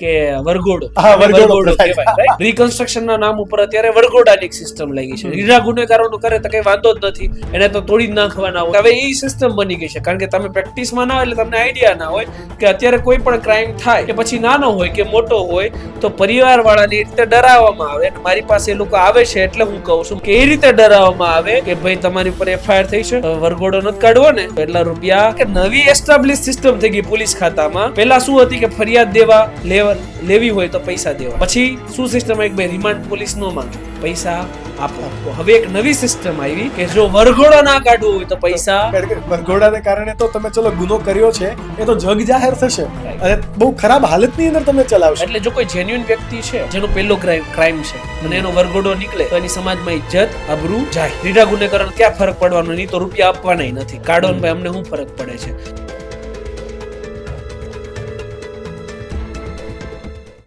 કે વરઘોડો. વરઘોડો પ્રથા. રિકન્સ્ટ્રક્શન ના નામ ઉપર અત્યારે વરઘોડાની સિસ્ટમ લાગી છે. રીડા ગુનેગારોનું કરે તો કઈ વાંધો જ નથી. એને તો તોડી જ નાખવાના હોય. હવે એ સિસ્ટમ બની ગઈ છે. કારણ કે તમે પ્રેક્ટિસમાં ના હોય એટલે તમને આઈડિયા ના હોય કે અત્યારે કોઈ પણ ક્રાઇમ થાય કે પછી નાનો હોય કે મોટો હોય તો પરિવાર વાળાને એ રીતે ડરાવવામાં આવે. અને મારી પાસે એ લોકો આવે છે એટલે હું કહું છું કે એ રીતે ડરાવવામાં આવે કે ભાઈ તમારી ઉપર એફઆઈઆર થઈ છે. વરગોડો વરઘોડો નથી કાઢવો ને. એટલા રૂપિયા કે નવી એસ્ટાબ્લિશ સિસ્ટમ થઈ ગઈ પોલીસ ખાતામાં. પહેલા શું હતી કે ફરિયાદ દેવા લેવા લેવી હોય તો પૈસા દેવા. પછી શું સિસ્ટમ એક ભાઈ રિમાન્ડ પોલીસ નો માંગે. પૈસા આપો. હવે એક નવી સિસ્ટમ આવી કે જો વરઘોડો ના કાઢવો હોય તો પૈસા વરઘોડાને કારણે તો તમે ચલો ગુનો કર્યો છે એ તો જગ જાહેર થશે. અને બહુ ખરાબ હાલતની અંદર તમે ચલાવશો. એટલે જો કોઈ જેન્યુઅન વ્યક્તિ છે જેનો પહેલો ક્રાઇમ છે અને એનો વરઘોડો નીકળે તો એની સમાજમાં ઇજ્જત અબરૂ જાય. રીડા ગુનેગારોને ક્યાં ફરક પડવાનો? નહીં તો રૂપિયા આપવાના નથી. કાઢો ભાઈ અમને શું ફરક પડે છે?